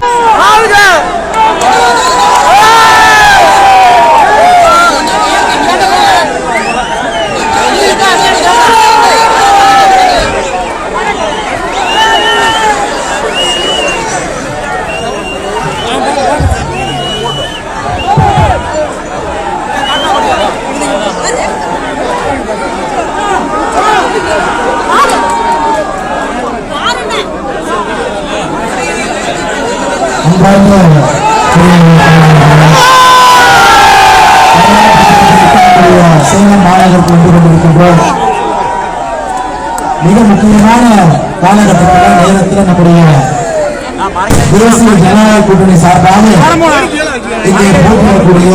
Oh! Salem மாநகருக்கு வந்து கொண்டிருக்கின்றோம் மிக முக்கியமான காலகட்டத்தில் நேரத்தில் நம்முடைய தேசிய ஜனநாயக கூட்டணி சார்பாக இங்கே போட்டியிடக்கூடிய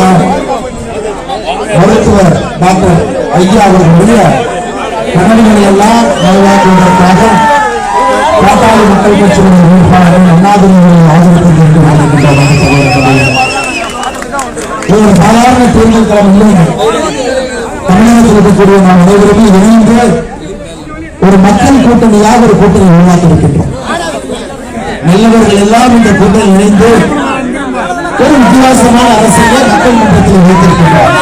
மருத்துவர் டாக்டர் ஐயா அவர்களுடைய கனவுகளை எல்லாம் நிறைவேற்றுவதற்காக பாட்டாளி மக்கள் கட்சியின் வேட்பாளர் அண்ணாதுரையை ஆதரித்து சென்று இது ஒரு சாதாரண தேர்தல் களம் இல்லைங்க தமிழகத்தில் இருக்கக்கூடிய நாம் அனைவருமே இணைந்து ஒரு மக்கள் கூட்டணியாக ஒரு கூட்டணி உருவாக்கி இருக்கின்றோம் நல்லவர்கள் எல்லாம் இந்த கூட்டணி இணைந்து ஒரு வித்தியாசமான அரசியலை மக்கள் மன்றத்தில் வைத்திருக்கின்றார்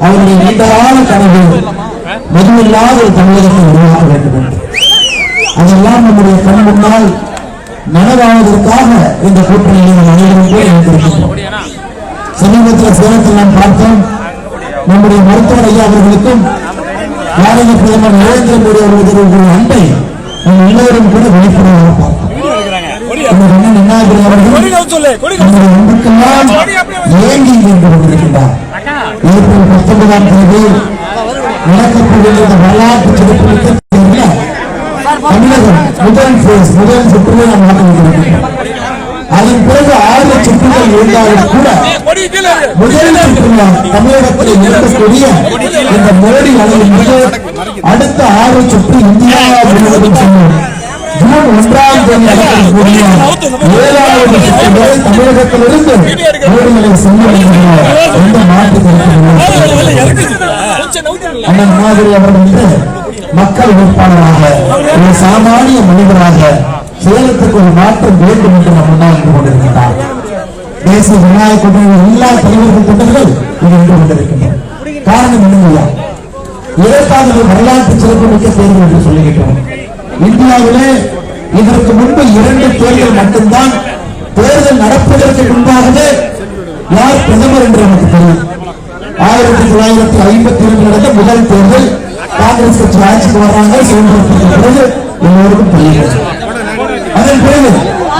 அவருடைய நீண்டகால கனவு மதுவில்லாத ஒரு தமிழகத்தை உருவாக்க வேண்டும் அதெல்லாம் நம்முடைய கண் முன்னால் நனவாவதற்காக இந்த கூட்டணியில் நாம் அனைவரும் போய் இணைந்திருக்கின்றோம் சமீபத்தில் சேலத்தில் நாம் பார்த்தோம் நம்முடைய மருத்துவர் ஐயா அவர்களுக்கும் பாரத பிரதமர் நரேந்திர மோடி அவர்களுடைய அன்பை நாம் எல்லோரும் கூட வெளிப்படையாக பார்த்தோம் அவர்கள் நம்முடைய ஏங்கி கொண்டிருக்கின்றார். ஏப்ரல் பத்தொன்பதாம் தேதி நடக்கப்போகின்ற இந்த வரலாற்று சிறப்புமிக்க தமிழகம் முதல் பேஸ் முதல் சுற்றுலா நாம் வாக்களிக்கிறோம் அதன் பிறகு ஆறு சுற்றுகள் இருந்தாலும் கூட முதல் சுற்றுலா தமிழகத்தில் இருக்கக்கூடிய இந்த மோடி அலையிலிருந்து அடுத்த ஆறு சுற்று இந்தியா முழுவதும் செல்லும் ஜூன் ஒன்றாம் தேதி நடக்கக்கூடிய ஏழாவது சுற்று வரை தமிழகத்திலிருந்து எந்த மாற்று அண்ணன் மாதிரி அவர்கள் வந்து மக்கள் வேட்பாளராக ஒரு சாமானிய மனிதராக சேலத்துக்கு ஒரு மாற்றம் வேண்டும் என்று நம் முன்னால் கொண்டிருக்கின்றார். தேசிய ஜனநாயக கூட்டணி எல்லா தலைவர்கள் கூட்டங்கள் இங்கு நின்று கொண்டிருக்கின்றன. காரணம் என்னங்கய்யா இதற்காக வரலாற்று சிறப்புமிக்க தேர்தல் என்று சொல்லுகின்றோம் இந்தியாவிலே இதற்கு முன்பு இரண்டு தேர்தல் மட்டும்தான். தேர்தல் நடப்பதற்கு முன்பாகவே யார் பிரதமர் என்று நமக்கு தெரியும். ஆயிரத்தி தொள்ளாயிரத்தி ஐம்பத்தி இரண்டு நடந்த முதல் தேர்தல் காங்கிரஸ் கட்சி ஆட்சிக்கு வர்றாங்க சுதந்திரத்துக்கு பிறகு எல்லோருக்கும் தெரியும் அதன் பிறகு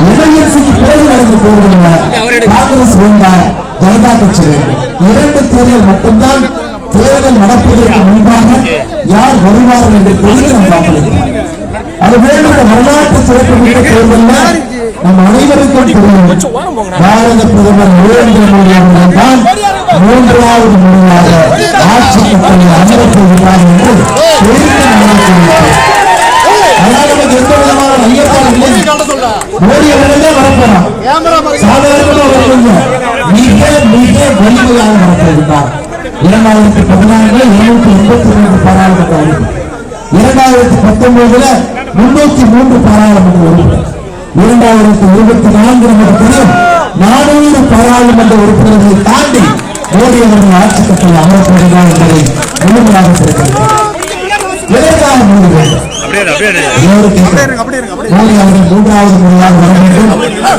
எமர்ஜென்சிக்கு பிறகு நடந்த தேர்தல் காங்கிரஸ் வேண்டாம் ஜனதா கட்சி இரண்டு தேர்தல் மட்டும்தான் தேர்தல் நடப்பதற்கு முன்பாக யார் வருவார்கள் என்று தெரிந்து நாம் பார்க்கலாம் அது வரலாற்று சிறப்புமிக்க தேர்தலில் நம் அனைவருக்கும் தெரியும். பாரத பிரதமர் நரேந்திர மோடி அவர்கள் தான் மூன்றாவது முறையாக ஆட்சி கட்டளை அமரப் என்று அதனால் நமக்கு எந்த விதமான இல்லை. மோடி அவர்களே வரப்போறார். சாதாரணமாக மிக மிக வலிமையாக வரப்போகிறார். இரண்டாயிரத்தி பதினான்குல இருநூத்தி எண்பத்தி பாராளுமன்ற இரண்டாயிரத்தி பத்தொன்பதுல முன்னூத்தி மூன்று பாராளுமன்ற உறுப்பினர். இரண்டாயிரத்தி இருபத்தி நான்கு நமக்கு தெரியும் நானூறு பாராளுமன்ற உறுப்பினர்களை தாண்டி மோடி அவர்கள் ஆட்சி கட்டளை அமரப்போகிறார் என்பதை முழுமையாக தெரிவிக்கிறார் எதற்காக மோடி வேண்டும். மோடி அவர்கள் மூன்றாவது முறையாக வர வேண்டும்.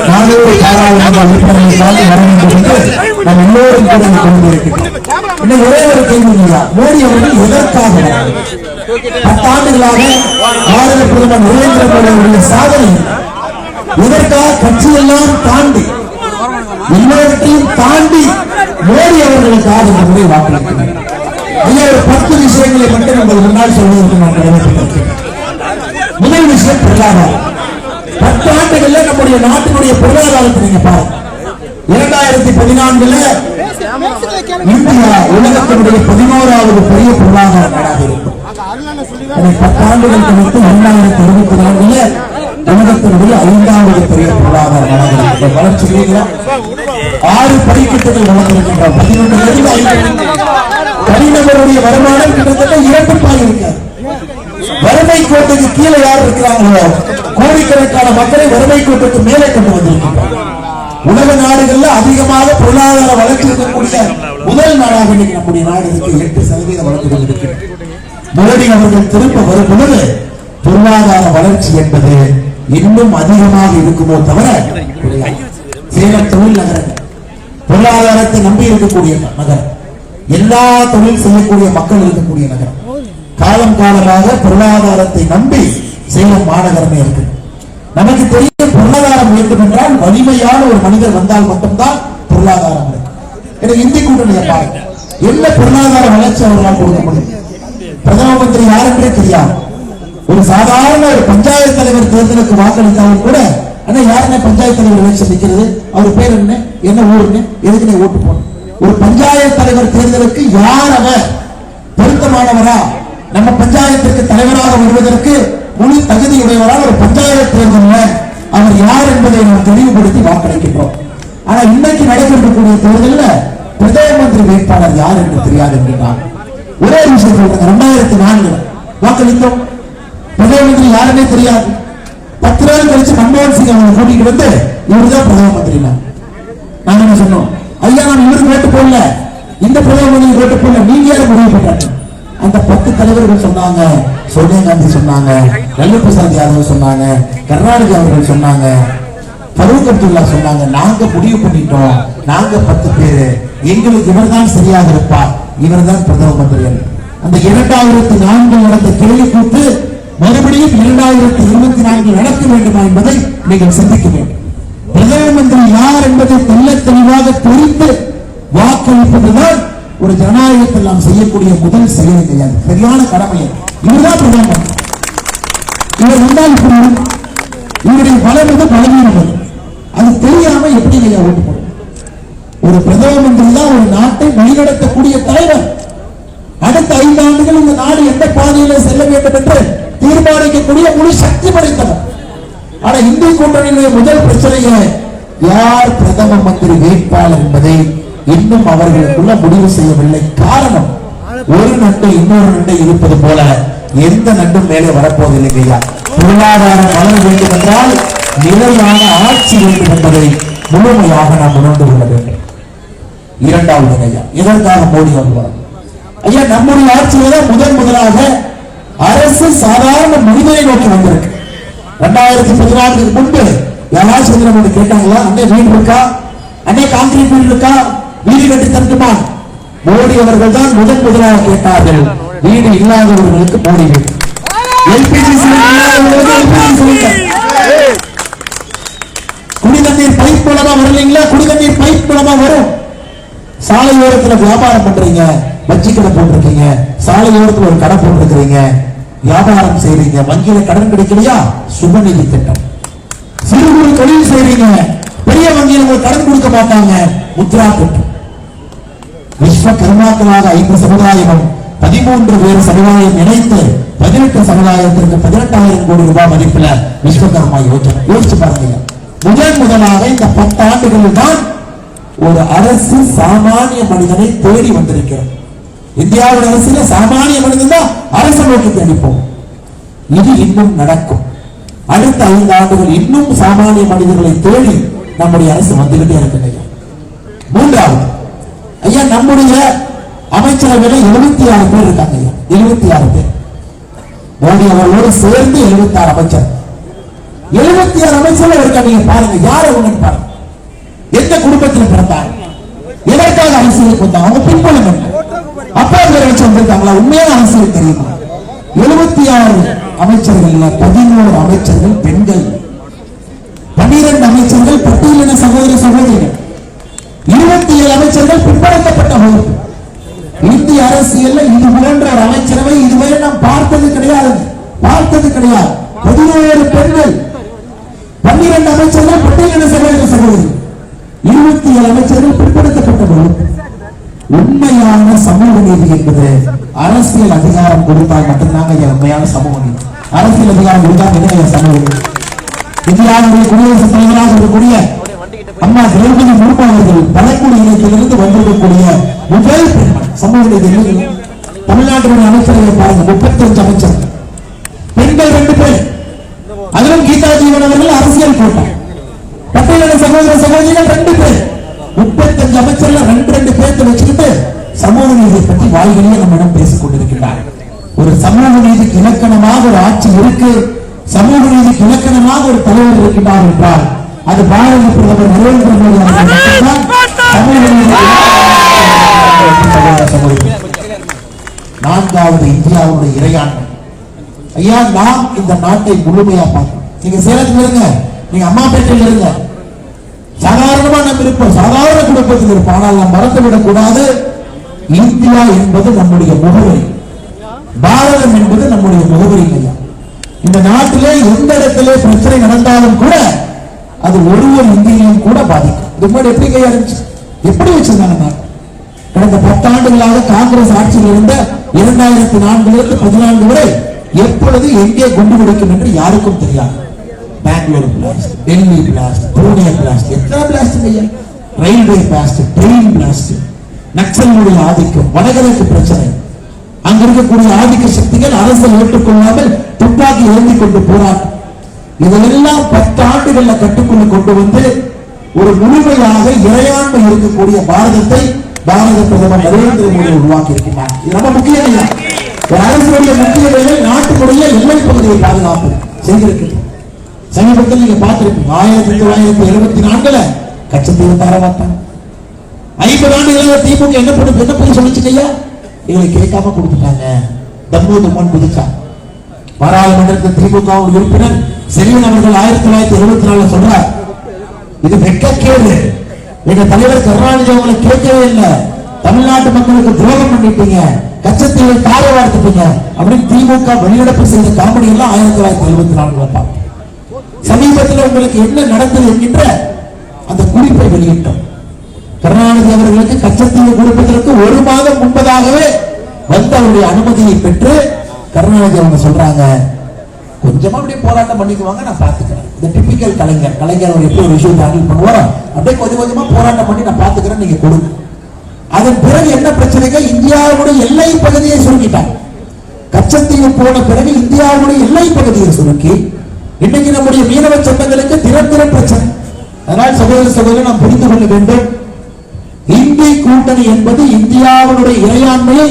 நானூறு பாராளுமன்ற உறுப்பினர்களை தாண்டி வர வேண்டும் என்று நாம் எல்லோரும் கூட கொண்டிருக்கிறோம் இன்னும் ஒரே ஒரு கேள்வி மோடி அவர்கள் எதற்காக பத்தாண்டுகளாக பாரத பிரதமர் நரேந்திர மோடி அவருடைய சாதனை. இதற்காக கட்சியெல்லாம் தாண்டி எல்லாவற்றையும் தாண்டி மோடி அவர்களுக்கு ஆதரவு முறை வாக்களிக்கிறேன். ஐயா ஒரு பத்து விஷயங்களை மட்டும் உங்கள் முன்னால் சொல்வதற்கு நான் கடமைப்பட்டிருக்கிறேன். முதல் விஷயம் பொருளாதாரம் பத்து ஆண்டுகள்ல நம்முடைய நாட்டினுடைய பொருளாதாரத்தை நீங்க பாருங்க. இரண்டாயிரத்தி பதினான்குல இந்தியா உலகத்தினுடைய பதினோராவது பெரிய பொருளாதார நாடாக இருக்கும் பத்தாண்டுகள் கழித்து இரண்டாயிரத்தி இருபத்தி நான்குல உலகத்தினுடைய ஐந்தாவது பெரிய பொருளாதார வளர்ச்சி ஆறு படிக்கட்டுகள் வளர்ந்திருக்கின்றோம் ஐந்து. தனிநபருடைய வருமானம் கிட்டத்தட்ட இரண்டு பாய் வறுமை கோட்டுக்கு கீழே யார் இருக்கிறாங்களோ கோடிக்கணக்கான மக்களை வறுமை கோட்டுக்கு மேலே கொண்டு வந்திருக்கின்றோம் உலக நாடுகள்ல அதிகமாக பொருளாதார வளர்ச்சி இருக்கக்கூடிய முதல் நாடாக இன்னைக்கு நம்முடைய நாடு எட்டு சதவீத வளர்ச்சி கொண்டிருக்கிறது மோடி அவர்கள் திரும்ப வரும் பொழுது பொருளாதார வளர்ச்சி என்பது இன்னும் அதிகமாக இருக்குமோ தவிர சேலம் தொழில் நகரம் பொருளாதாரத்தை நம்பி இருக்கக்கூடிய நகரம். எல்லா தொழில் செய்யக்கூடிய மக்கள் இருக்கக்கூடிய நகரம். காலம் காலமாக பொருளாதாரத்தை நம்பி சேலம் மாநகரமே இருக்கு. நமக்கு தெரியும் பொருளாதாரம் வேண்டும் என்றால் வலிமையான ஒரு மனிதர் வந்தால் மட்டும்தான் பொருளாதாரம் இருக்கு. எனக்கு இந்தி கூட்டணி என்ன பொருளாதார வளர்ச்சி அவர்களால் கொடுக்க முடியும்? பிரதம மந்திரி யார் என்றே தெரியாது. ஒரு சாதாரண ஒரு பஞ்சாயத்து தலைவர் தேர்தலுக்கு வாக்களித்தாலும் கூட ஆனா யாருன்னு பஞ்சாயத்து தலைவர் எலெக்ஷன் நிக்கிறது அவர் பேர் என்ன? என்ன ஊருன்னு எதுக்கு நீ ஓட்டு போன ஒரு பஞ்சாயத்து தலைவர் தேர்தலுக்கு யார் அவர்? பொருத்தமானவரா? நம்ம பஞ்சாயத்திற்கு தலைவராக வருவதற்கு முழு தகுதியுடையவரால் ஒரு பஞ்சாயத்து தேர்தல் அவர் யார் என்பதை நாம் தெளிவுபடுத்தி வாக்களிக்கின்றோம். ஆனா இன்னைக்கு நடைபெறக்கூடிய தேர்தலில் பிரதம மந்திரி வேட்பாளர் யார் என்று தெரியாது என்கிறார் ஒரே விஷயம் சொல்றாங்க ரெண்டாயிரத்தி நான்கு வாக்களித்தோம். பிரதம மந்திரி தெரியாது. பத்து நாள் கழிச்சு மன்மோகன் சிங் அவங்க கூட்டிட்டு வந்து இவருதான் பிரதம மந்திரி நாங்க என்ன சொன்னோம்? ஐயா நான் இவருக்கு ஓட்டு போடல. இந்த பிரதம மந்திரி ஓட்டு போடல. நீங்க யாரும் முடிவு பண்ணாங்க அந்த பத்து தலைவர்கள் சொன்னாங்க. சோனியா காந்தி சொன்னாங்க. லல்லு பிரசாத் யாதவ் சொன்னாங்க. கர்நாடக அவர்கள் சொன்னாங்க. ஃபரூக் அப்துல்லா சொன்னாங்க. நாங்க முடிவு பண்ணிட்டோம். நாங்க பத்து பேரு. எங்களுக்கு இவர்தான் சரியாக இருப்பார். இவர்தான் பிரதம மந்திரி அந்த இரண்டாயிரத்தி நான்கு நடந்த கேள்வி கூத்து மறுபடியும் இரண்டாயிரத்தி இருபத்தி நான்கு நடக்க வேண்டுமா என்பதை நீங்கள் சிந்திக்க வேண்டும். பிரதம மந்திரி யார் என்பதை தெல்ல தெளிவாக தெரிந்து வாக்களிப்பதுதான் ஒரு ஜனநாயகத்தில் நாம் செய்யக்கூடிய முதல் செயல் கிடையாது சரியான கடமை இவர்தான் பிரதம மந்திரி. இவர் வந்தால் இப்படி இவருடைய பலம் வந்து பலவீனம் அது. தெரியாம எப்படி நீங்க ஓட்டு போடுங்க ஒரு பிரதம மந்திரி தான் ஒரு நாட்டை வழிநடத்தக்கூடிய தலைவர். அடுத்த ஐந்து ஆண்டுகள் இந்த நாடு எந்த பாதையில செல்ல வேண்டும் என்று தீர்மானிக்கக்கூடிய முழு சக்தி படைத்தவர். ஆனா இந்திய கூட்டணியினுடைய முதல் பிரச்சனையை யார் பிரதம மந்திரி வேட்பாளர் என்பதை இன்னும் அவர்களுக்குள்ள முடிவு செய்யவில்லை. காரணம் ஒரு நண்டு இன்னொரு நண்டு இருப்பது போல எந்த நண்டும் மேலே வரப்போவதில்லை ஐயா. பொருளாதாரம் வளர வேண்டும் என்றால் நிலையான ஆட்சி வேண்டும் என்பதை முழுமையாக நாம் உணர்ந்து கொள்ள வேண்டும். இரண்டாவது ஐயா இதற்காக மோடி அவர்கள் வராங்க? ஐயா நம்முடைய ஆட்சியில தான் முதன் முதலாக அரசு சாதாரண மனிதனை நோக்கி வந்திருக்கு. ரெண்டாயிரத்தி பதினான்குக்கு முன்பு யாராச்சும் வந்து நம்ம கேட்டாங்களா அண்ணே வீடு இருக்கா? அண்ணே கான்கிரீட் வீடு இருக்கா? வீடு கட்டி தந்துமா மோடி அவர்கள் தான் முதன் முதலாக கேட்டார்கள் வீடு இல்லாதவர்களுக்கு மோடி வீடு. எல்பிஜி சிலிண்டர் இல்லாதவர்களுக்கு குடிதண்ணீர் பைப் மூலமா வரலீங்களா? குடிதண்ணீர் பைப் மூலமா வரும். சாலை ஓரத்துல வியாபாரம் பண்றீங்க வஞ்சி கடை போட்டிருக்கீங்க சாலை ஓரத்துல ஒரு கடை போட்டிருக்கிறீங்க வியாபாரம் செய்றீங்க வங்கியில கடன் கிடைக்கலையா? சுபநிதி திட்டம். சிறு குறு தொழில் செய்றீங்க பெரிய வங்கியில் உங்களுக்கு கடன் கொடுக்க மாட்டாங்க முத்ரா திட்டம். விஸ்வகர்மாக்களாக ஐந்து சமுதாயமும் பதிமூன்று பேர் சமுதாயம் இணைத்து பதினெட்டு சமுதாயத்திற்கு பதினெட்டாயிரம் கோடி ரூபாய் மதிப்புல விஸ்வகர்மா யோஜனை. யோசிச்சு பாருங்க. முதன் முதலாக இந்த பத்து ஆண்டுகளில் தான் ஒரு அரசு சாமானிய மனிதனை தேடி வந்திருக்கிறது. இந்தியாவின் அரசியல சாமானிய மனிதன் தான் அரசு நோக்கி தேடிப்போம் இது இன்னும் நடக்கும். அடுத்த ஐந்து ஆண்டுகள் இன்னும் சாமானிய மனிதர்களை தேடி நம்முடைய அரசு வந்துகிட்டே இருக்கிறது மூன்றாவது ஐயா நம்முடைய அமைச்சரவையில எழுபத்தி ஆறு பேர் இருக்காங்க ஐயா. எழுபத்தி ஆறு பேர். மோடி அவர்களோடு சேர்ந்து எழுபத்தி ஆறு அமைச்சர். எழுபத்தி ஆறு அமைச்சர்கள் இருக்காங்க. பாருங்க யார் அவங்கன்னு பாருங்க. எந்த குடும்பத்தில் பிறந்தார்? எதற்காக அரசியலுக்கு வந்தாங்க அவங்க பின்புலம் என்ன? அப்பா பேர் வச்சு வந்திருக்காங்களா? உண்மையான அரசியல் தெரியுமா? எழுபத்தி ஆறு அமைச்சர்கள் பதினோரு அமைச்சர்கள் பெண்கள். பன்னிரண்டு அமைச்சர்கள் பட்டியலின சகோதர சகோதரிகள். இருபத்தி ஏழு அமைச்சர்கள் பின்படுத்தப்பட்ட வகுப்பு. இந்திய அரசியல்ல இது போன்ற ஒரு அமைச்சரவை இதுவரை நாம் பார்த்தது கிடையாது. பார்த்தது கிடையாது. பதினோரு பெண்கள். பன்னிரண்டு அமைச்சர்கள் பட்டியலின சகோதர சகோதரி இருபத்தி ஏழு அமைச்சர்கள் பிற்படுத்தப்பட்ட உண்மையான சமூக நீதி என்பது அரசியல் அதிகாரம் கொடுத்தால் மட்டும்தாங்க உண்மையான சமூக நீதி. அரசியல் அதிகாரம் கொடுத்தால் என்ன சமூக நீதி. இந்தியாவுடைய குடியரசுத் தலைவராக இருக்கக்கூடிய அம்மா திரௌபதி முர்மு அவர்கள் பழக்குடி இனத்திலிருந்து வந்திருக்கக்கூடிய முதல் சமூக நீதி இல்லைங்களா? தமிழ்நாட்டினுடைய அமைச்சர்களை பாருங்க முப்பத்தஞ்சு அமைச்சர் பெண்கள் ரெண்டு பேர். அதிலும் கீதா ஜீவன் அவர்கள் அரசியல் கூட்டம் சகோதர சகோதரிகள் ரெண்டு பேர் முப்பத்தஞ்சு அமைச்சர்ல ரெண்டு ரெண்டு பேர்த்த வச்சுக்கிட்டு சமூக நீதியை பற்றி வாய்களிலே நம்மிடம் பேசிக் கொண்டிருக்கிறார் ஒரு சமூக நீதிக்கு இலக்கணமாக ஒரு ஆட்சி இருக்கு. சமூக நீதிக்கு இலக்கணமாக ஒரு தலைவர் இருக்கின்றார் என்றால் அது பாரத பிரதமர் நரேந்திர மோடி அவர்கள் சமூக. நான்காவது இந்தியாவுடைய இறையாண்மை. ஐயா நாம் இந்த நாட்டை முழுமையா பார்க்கணும். நீங்க சேலத்துல இருங்க. நீங்க அம்மாப்பேட்டையில் இருங்க. சாதாரணமா நம்ம இருப்போம். சாதாரண குடும்பத்தில் இருப்போம். ஆனால் நாம் மறந்து விடக்கூடாது இந்தியா என்பது நம்முடைய முகவரி. பாரதம் என்பது நம்முடைய முகவரி இல்லையா? இந்த நாட்டிலே எந்த இடத்திலே பிரச்சனை நடந்தாலும் கூட அது ஒருவர் இந்தியையும் கூட பாதிக்கும். இது முன்னாடி எப்படி கையாளுச்சு இருந்துச்சு? எப்படி வச்சிருந்தாங்க நான் கடந்த பத்தாண்டுகளாக காங்கிரஸ் ஆட்சியில் இருந்த இரண்டாயிரத்தி நான்கிலிருந்து பதினான்கு வரை எப்பொழுது எங்கே குண்டு வெடிக்கும் என்று யாருக்கும் தெரியாது. Bangalore blast Delhi blast Pune blast எத்தனை பிளாஸ்ட் ஐயா ரயில்வே பிளாஸ்ட் ட்ரெயின் பிளாஸ்ட் நக்சல்களுடைய ஆதிக்கம் வடகிழக்கு பிரச்சனை. அங்க இருக்கக்கூடிய ஆதிக்க சக்திகள் அரசை ஏற்றுக்கொள்ளாமல் துப்பாக்கி ஏந்தி கொண்டு போராட்டம். இதெல்லாம் பத்து ஆண்டுகள்ல கட்டுக்குள்ள கொண்டு வந்து ஒரு முழுமையாக இறையாண்மை இருக்கக்கூடிய பாரதத்தை பாரத பிரதமர் நரேந்திர மோடி உருவாக்கி இருக்கிறார் இது ரொம்ப முக்கியம் இல்லையா? ஒரு அரசுடைய முக்கிய வேலை நாட்டுடைய எல்லை பகுதியை பாதுகாப்பு செய்திருக்கிறது. சமீபத்தில் நீங்க பார்த்திருப்பீங்க. ஆயிரத்தி தொள்ளாயிரத்தி எழுபத்தி நான்குல கச்சத்தீவு தர ஐம்பது ஆண்டுகளாக திமுக என்ன பண்ணு என்ன பண்ணி சொல்லிச்சுங்க ஐயா? எங்களை கேட்காம கொடுத்துட்டாங்க. தம்மு தம்மன் குதிச்சா. பாராளுமன்றத்தில் திமுக உறுப்பினர் செல்வன் அவர்கள் ஆயிரத்தி தொள்ளாயிரத்தி எழுபத்தி நாலுல சொல்றார். இது வெட்கக்கேடு எங்க தலைவர் கருணாநிதி அவங்களை கேட்கவே இல்லை. தமிழ்நாட்டு மக்களுக்கு துரோகம் பண்ணிட்டீங்க. கச்சத்தீவை தாரை வார்த்துட்டீங்க. அப்படின்னு திமுக வெளிநடப்பு செய்த காமெடி எல்லாம் ஆயிரத்தி தொள்ளாயிரத்தி எழுபத்தி நாலுல பார்த்தோம் சமீபத்தில் உங்களுக்கு என்ன நடந்தது என்கின்ற அந்த குறிப்பை வெளியிட்டோம். கருணாநிதி அவர்களுக்கு கச்சத்தீவு கொடுப்பதற்கு ஒரு மாதம் முன்பதாகவே வந்து அவருடைய அனுமதியை பெற்று கருணாநிதி அவங்க சொல்றாங்க கொஞ்சமா அப்படியே போராட்டம் பண்ணிக்குவாங்க நான் பாத்துக்கிறேன். இந்த டிபிக்கல் கலைஞர் கலைஞர் அவர் எப்படி ஒரு விஷயத்தை ஹேண்டில் பண்ணுவாரோ அப்படியே கொஞ்சம் கொஞ்சமா போராட்டம் பண்ணி நான் பாத்துக்கிறேன் நீங்க கொடுங்க. அதன் பிறகு என்ன பிரச்சனைகள்? இந்தியாவுடைய எல்லை பகுதியை சுருக்கிட்டாங்க கச்சத்தீவு போன பிறகு இந்தியாவுடைய எல்லை பகுதியை சுருக்கி இன்னைக்கு நம்முடைய மீனவ சட்டங்களுக்கு திறந்திர பிரச்சனை. அதனால் சகோதர சகோதரர் நாம் புரிந்து கொள்ள வேண்டும். இந்திய கூட்டணி என்பது இந்தியாவுடைய இறையாண்மையை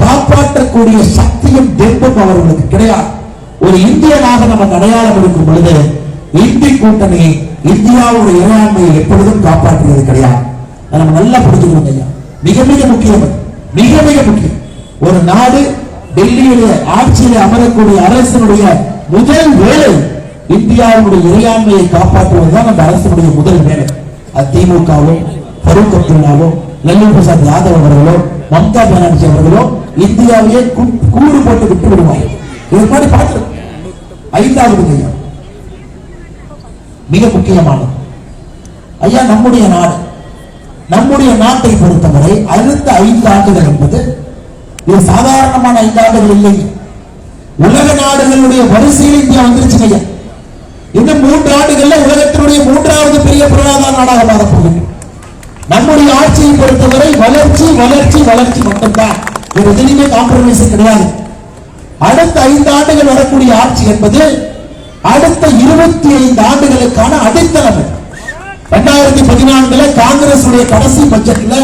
காப்பாற்றக்கூடிய சக்தியும் தெம்பும் அவர்களுக்கு கிடையாது. ஒரு இந்தியனாக நமக்கு அடையாளம் இருக்கும் பொழுது இந்திய கூட்டணி இந்தியாவுடைய இறையாண்மையை எப்பொழுதும் காப்பாற்றுவது கிடையாது. அதை நம்ம நல்லா புரிஞ்சுக்கணும் ஐயா. மிக மிக முக்கியம் மிக மிக முக்கியம். ஒரு நாடு டெல்லியில ஆட்சியில் அமரக்கூடிய அரசனுடைய முதல் வேலை இந்தியாவுடைய இறையாண்மையை காப்பாற்றுவதுதான் அந்த அரசுடைய முதல் வேலை. அது திமுகவோ ஃபரூக் அப்துல்லாவோ லல்லு பிரசாத் யாதவ் அவர்களோ மம்தா பானர்ஜி அவர்களோ இந்தியாவையே கூறு போட்டு விட்டு விடுவாங்க இது மாதிரி பார்த்து ஐந்தாவது ஐயா மிக முக்கியமானது. ஐயா நம்முடைய நாடு நம்முடைய நாட்டை பொறுத்தவரை அடுத்த ஐந்து ஆண்டுகள் என்பது இது சாதாரணமான ஐந்து ஆண்டுகள் உலக நாடுகளுடைய வரிசையில் இந்தியா வந்துருச்சு ஐயா. இன்னும் மூன்று ஆண்டுகள்ல உலகத்தினுடைய மூன்றாவது பெரிய பொருளாதார நாடாக மாறப்போகிறது நம்முடைய ஆட்சியை பொறுத்தவரை வளர்ச்சி வளர்ச்சி வளர்ச்சி மட்டும்தான். ஒரு எதுலையுமே காம்ப்ரமைஸ் கிடையாது. அடுத்த ஐந்து ஆண்டுகள் வரக்கூடிய ஆட்சி என்பது அடுத்த இருபத்தி ஐந்து ஆண்டுகளுக்கான அடித்தளம். இரண்டாயிரத்தி பதினான்குல காங்கிரஸ் உடைய கடைசி பட்ஜெட்ல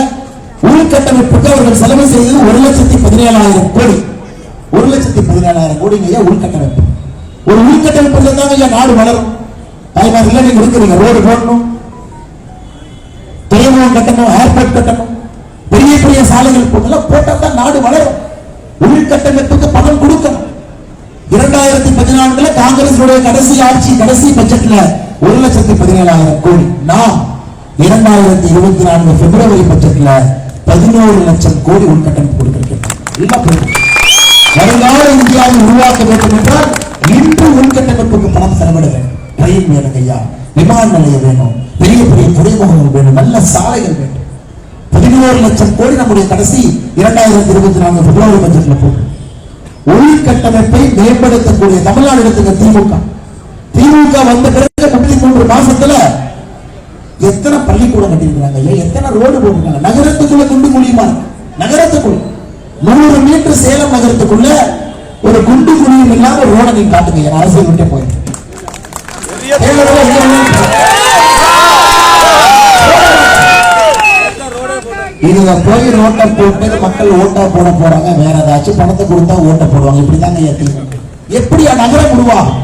உள்கட்டமைப்புக்கு அவர்கள் செலவு செய்தது ஒரு லட்சத்தி பதினேழாயிரம் கோடி. ஒரு லட்சத்தி பதினேழாயிரம் கோடிங்க உள்கட்டமைப்பு. ஒரு உள்கட்டமைப்பு இருந்தாங்க ஐயா நாடு வளரும். தாய்மார்கள நீங்க இருக்கிறீங்க ரோடு போடணும். துறைமுகம் கட்டணும் ஏர்போர்ட் கட்டணும். பெரிய பெரிய சாலைகள் போட்டெல்லாம் போட்டா தான் நாடு வளரும். உள்கட்டமைப்புக்கு பணம் கொடுக்கணும். இரண்டாயிரத்தி பதினான்குல காங்கிரசுடைய கடைசி ஆட்சி கடைசி பட்ஜெட்ல ஒரு லட்சத்தி பதினேழாயிரம் கோடி. நாம் இரண்டாயிரத்தி இருபத்தி நான்கு பிப்ரவரி பட்ஜெட்ல பதினோரு லட்சம் கோடி உள்கட்டமைப்பு கொடுத்திருக்கிறோம் வருங்கால இந்தியாவை உருவாக்க வேண்டும் என்றால் இன்று உள்கட்டமைப்புக்கு பணம் செலவிட வேண்டும். ரயில் வேணும் ஐயா. விமான நிலையம் வேணும். பெரிய பெரிய துறைமுகங்கள் வேணும். நல்ல சாலைகள் வேண்டும். பதினோரு லட்சம் கோடி நம்முடைய கடைசி இரண்டாயிரத்தி இருபத்தி நான்கு பிப்ரவரி பட்ஜெட்ல போகும். உள்கட்டமைப்பை மேம்படுத்தக்கூடிய தமிழ்நாடு எடுத்துக்க திமுக. திமுக வந்த பிறகு முப்பத்தி மூன்று மாசத்துல எத்தனை பள்ளிக்கூடம் கட்டியிருக்கிறாங்க ஐயா? எத்தனை ரோடு போட்டிருக்காங்க? நகரத்துக்குள்ள குண்டு குழியுமா நகரத்துக்குள்ள. நூறு மீட்டர் சேலம் நகரத்துக்குள்ள ஒரு குண்டு குழியும் இல்லாம ரோட நீங்க காட்டுங்க என் அரசியல் விட்டே போயிட்டு இதுல போய் ரோட்டை போட்டு மக்கள் ஓட்டா போட போறாங்க. வேற ஏதாச்சும் பணத்தை கொடுத்தா ஓட்ட போடுவாங்க. இப்படிதாங்க ஏத்துங்க எப்படி நகரம் உருவாகும்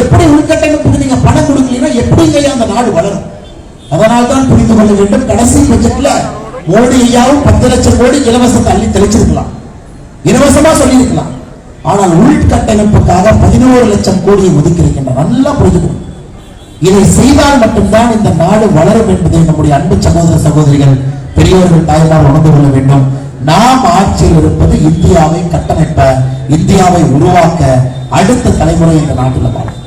எப்படி உள்கட்டமைப்புக்கு நீங்க பணம் கொடுக்கலன்னா எப்படிங்க அந்த நாடு வளரும்? அதனால தான் புரிந்து கொள்ள வேண்டும். கடைசி பட்ஜெட்ல மோடி ஐயாவும் பத்து லட்சம் கோடி இலவசத்தை அள்ளி தெளிச்சிருக்கலாம். இலவசமா சொல்லியிருக்கலாம். ஆனால் உள்கட்டமைப்புக்காக பதினோரு லட்சம் கோடியை ஒதுக்கி இருக்கின்ற நல்லா புரிஞ்சுக்கணும் இதை செய்தால் மட்டும்தான் இந்த நாடு வளரும் என்பதை நம்முடைய அன்பு சகோதர சகோதரிகள் பெரியவர்கள் தாய்மார் உணர்ந்து கொள்ள வேண்டும். நாம் ஆட்சியில் இருப்பது இந்தியாவை கட்டமைப்ப இந்தியாவை உருவாக்க அடுத்த தலைமுறை இந்த நாட்டில் வாழும்.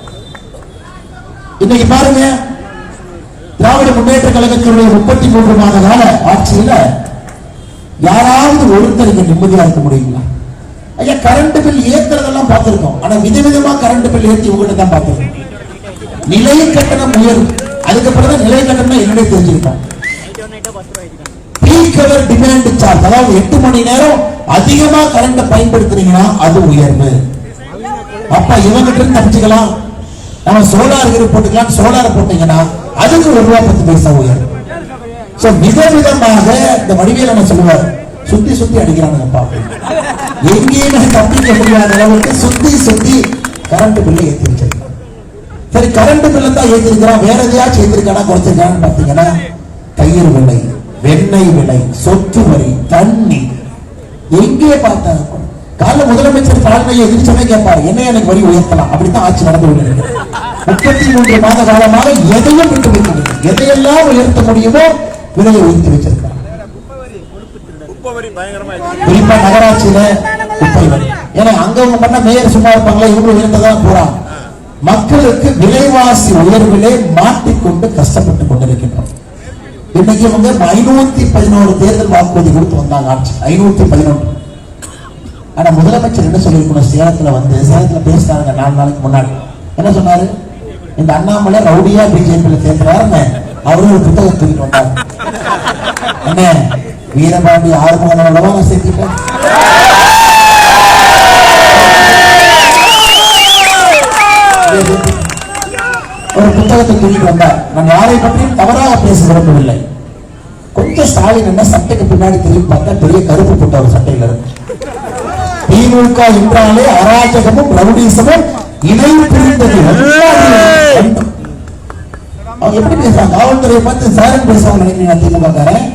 இன்னைக்கு பாருங்க திராவிட முன்னேற்ற கழகத்தினுடைய முப்பத்தி மூன்று மாத கால ஆட்சியில யாராவது ஒருத்தருக்கு நிம்மதியா இருக்க முடியுங்களா? ஐயா கரண்ட் பில் ஏத்துறதெல்லாம் பார்த்திருக்கோம். ஆனா விதவிதமா கரண்ட் பில் ஏத்தி உங்ககிட்ட தான் பார்த்திருக்கோம். நிலை கட்டணம் உயரும். அதுக்கப்புறம் தான் நிலை கட்டணம் என்னுடைய தெரிஞ்சிருக்கோம். பீக் அவர் டிமாண்ட் சார்ஜ் அதாவது எட்டு மணி நேரம் அதிகமா கரண்ட் பயன்படுத்துறீங்கன்னா அது உயர்வு. அப்ப இவங்கிட்ட இருந்து தப்பிச்சுக்கலாம். நம்ம சோலார் கிரு போட்டுக்கலாம் சோலார் போட்டீங்கன்னா அதுக்கு ஒரு ரூபா பத்து பைசா உயரும். சோ விதவிதமாக இந்த வடிவேல் நம்ம சொல்லுவார்? சுத்தி சுத்தி அடிக்கிறானுங்கப்பா எங்கேயுமே தப்பிக்க முடியாத அளவுக்கு சுத்தி சுத்தி கரண்ட் பில்லை ஏத்தி வச்சிருக்காங்க சரி கரண்ட் பில்ல தான் ஏத்திருக்கிறான் வேற எதையாச்சும் ஏத்திருக்கானா குறைச்சிருக்கான்னு பாத்தீங்கன்னா தயிர் விலை வெண்ணெய் விலை சொத்து வரி தண்ணி. எங்கே பார்த்தாங்க காலைல முதலமைச்சர் காலையை எதிர்ச்சமே கேட்பார் என்ன எனக்கு வரி உயர்த்தலாம்? அப்படித்தான் ஆட்சி நடந்து கொண்டிருக்கிறது முப்பத்தி மூன்று மாத காலமாக எதையும் விட்டு வைக்கவில்லை எதையெல்லாம் உயர்த்த முடியுமோ விலையை உயர்த்தி குறிப்பா நகராட்சியில குப்பை வரி ஏன்னா அங்க பண்ண மேயர் சும்மா இருப்பாங்களா இவங்க உயர்த்ததான் போறாங்க. மக்களுக்கு விலைவாசி உயர்விலே மாட்டிக்கொண்டு கஷ்டப்பட்டு கொண்டிருக்கின்றோம். இன்னைக்கு இவங்க ஐநூத்தி பதினோரு தேர்தல் வாக்குறுதி கொடுத்து வந்தாங்க ஆட்சி. ஐநூத்தி பதினொன்று. ஆனா முதலமைச்சர் என்ன சொல்லியிருக்கணும்? சேலத்துல வந்து சேலத்துல பேசினாருங்க நாலு நாளைக்கு முன்னாடி. என்ன சொன்னாரு? இந்த அண்ணாமலை ரவுடியா பிஜேபியில சேர்க்கிறாருன்னு அவரும் ஒரு புத்தகம் தூக்கிட்டு வந்தார். என்ன? வீரபாண்டி ஆறுமுகன் அல்லவா நான் சேர்த்துட்டேன். ஒரு புத்தகத்தை தூக்கிட்டு வந்தார். நான் யாரை பற்றியும் தவறாக பேச விரும்பவில்லை. கொஞ்சம் ஸ்டாலின் என்ன சட்டைக்கு பின்னாடி திரும்பி பார்த்தா பெரிய கருப்பு போட்ட ஒரு சட்டையில இருக்கு. திமுக என்றாலே அராஜகமும் ரவுடிசமும் இணை பிரிந்தது எப்படி பேசுறாங்க? காவல்துறையை பார்த்து சாரன் பேசுவாங்க நினைக்கிறீங்க திமுக காரன்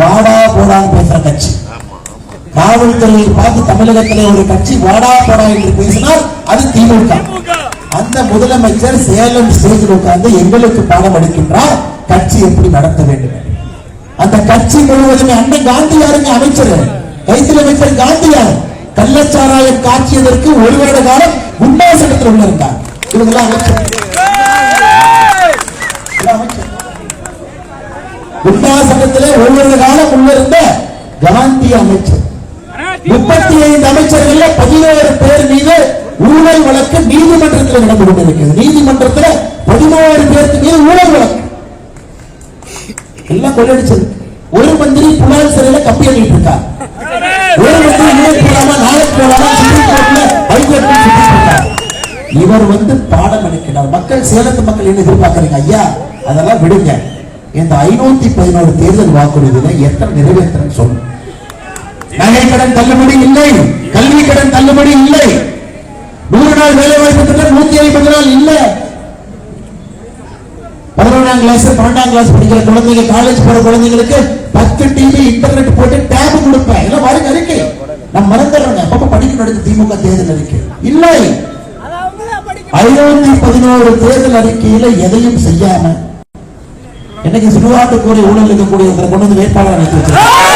வாடா போடான்னு பேசுற கட்சி. காவல்துறையை பார்த்து தமிழகத்திலே ஒரு கட்சி வாடா போடா என்று பேசினால் அது திமுக. அந்த முதலமைச்சர் சேலம் ஸ்டேஜில் உட்கார்ந்து எங்களுக்கு பாடம் அளிக்கின்றார். கட்சி எப்படி நடத்த வேண்டும். அந்த கட்சி முழுவதுமே அண்ணன் காந்தியாருங்க அமைச்சர். கைத்தறி அமைச்சர் காந்தியார் கள்ளச்சாராயம் காட்சியதற்கு ஒரு வருட காலம் குண்டா சட்டத்தில் உள்ள இருந்தார் இவங்கெல்லாம் அமைச்சர். அமைச்சர். குண்டா சட்டத்திலே ஒரு வருட காலம் இருந்த காந்தி அமைச்சர். முப்பத்தி ஐந்து அமைச்சர்கள் பதினோரு பேர் மீது ஊழல் வழக்கு நீதிமன்றத்தில் நடந்து கொண்டிருக்கிறது. நீதிமன்றத்தில் பதினோரு பேருக்கு மீது ஊழல் வழக்கு. எல்லாம் கொள்ளடிச்சது. ஒரு மந்திரி புலால் சிறையில கம்பி அடிட்டு இருக்கார் ஒரு மந்திரி இன்னைக்கு போலாமா நாளைக்கு போலாமா இவர் வந்து பாடம் அளிக்கிறார் மக்கள் சேலத்து மக்கள் என்ன எதிர்பார்க்கறீங்க? ஐயா அதெல்லாம் விடுங்க. இந்த ஐநூத்தி பதினோரு தேர்தல் வாக்குறுதியில எத்தனை நிறைவேற்றன்னு சொல்லுங்க நகை கடன் தள்ளுபடி இல்லை. கல்வி கடன் தள்ளுபடி இல்லை. நூறு நாள் வேலை வாய்ப்பு திட்டம் நூத்தி ஐம்பது நாள் இல்லை. பதினொன்றாம் கிளாஸ் பன்னெண்டாம் கிளாஸ் படிக்கிற குழந்தைங்க காலேஜ் போற குழந்தைங்களுக்கு பத்து டிவி இன்டர்நெட் போட்டு டேப் கொடுப்பேன். எல்லாம் பாருங்க அறிக்கை. நான் மறந்துடுறேங்க. அப்பப்ப படிக்கணும் அடுத்து திமுக தேர்தல் அறிக்கை. இல்லை. ஐநூத்தி பதினோரு தேர்தல் அறிக்கையில எதையும் செய்யாம இன்னைக்கு சிறுவாட்டு கூடிய ஊழல் இருக்கக்கூடிய ஒருத்தரை கொண்டு வந்து வேட்பாளர் அமைத்து வச்சிருக்காங்க